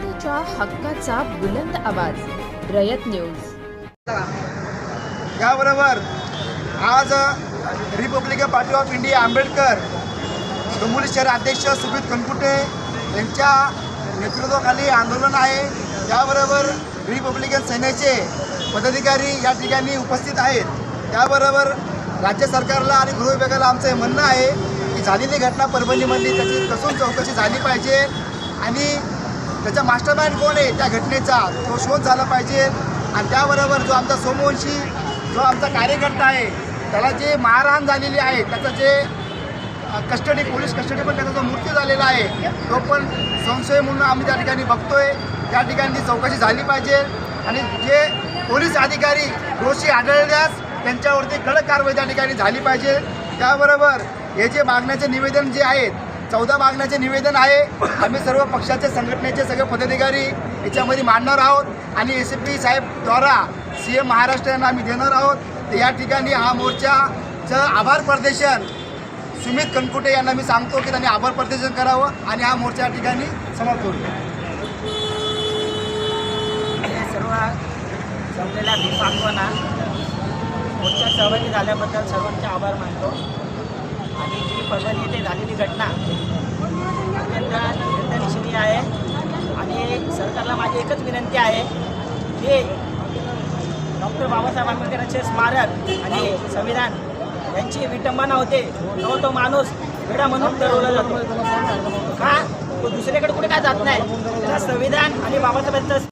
हक्काचा बुलंद आवाज रयत न्यूज. याबरोबर आज Republican party of India Ambedkar Dombivli शहर अध्यक्ष सुमित कनकुटे यांच्या नेतृत्वाखाली आंदोलन आहे. त्याबरोबर रिपब्लिकन सेनेचे पदाधिकारी या ठिकाणी उपस्थित आहेत. त्याबरोबर राज्य सरकारला आणि गृह विभागाला आमचं हे म्हणणं आहे की झालेली घटना परभणीमधली त्याची कसून चौकशी झाली पाहिजे आणि त्याचा मास्टरमाइंड कोण आहे त्या घटनेचा? तो शोध झाला पाहिजे. आणि त्याबरोबर जो आमचा सोमवंशी जो आमचा कार्यकर्ता आहे त्याला जे मारहाण झालेली आहे त्याचं जे कस्टडी पोलीस कस्टडी पण त्याचा जो मृत्यू झालेला आहे तो पण संशय म्हणून आम्ही त्या ठिकाणी बघतोय. त्या ठिकाणी चौकशी झाली पाहिजे. आणि जे पोलीस अधिकारी दोषी आढळल्यास त्यांच्यावरती कडक कारवाई त्या ठिकाणी झाली पाहिजे. त्याबरोबर हे जे मागण्याचे निवेदन जे आहेत चौदा मागण्याचे निवेदन आहे. आम्ही सर्व पक्षाचे संघटनेचे सगळे पदाधिकारी याच्यामध्ये मांडणार आहोत. आणि एस पी साहेबद्वारा सी एम महाराष्ट्र यांना आम्ही देणार आहोत. तर या ठिकाणी हा मोर्चाचं आभार प्रदर्शन सुमित कनकुटे यांना मी सांगतो की त्यांनी आभार प्रदर्शन करावं आणि हा मोर्चा या ठिकाणी समाप्त होईल हे सर्व जमलेल्या सांगतो ना मोर्चा सहभागी झाल्याबद्दल सर्वांचे आभार मानतो. आणि जी परभणी येथे झालेली घटना अत्यंत निंदनीय आहे. आणि सरकारला माझी एकच विनंती आहे की डॉक्टर बाबासाहेब आंबेडकरांचे स्मारक आणि संविधान यांची विटंबना होते. तो तो माणूस वेडा म्हणून ठरवला जातो. का? तो दुसरीकडे कुठे काय जात नाही? त्याला संविधान आणि बाबासाहेबांचं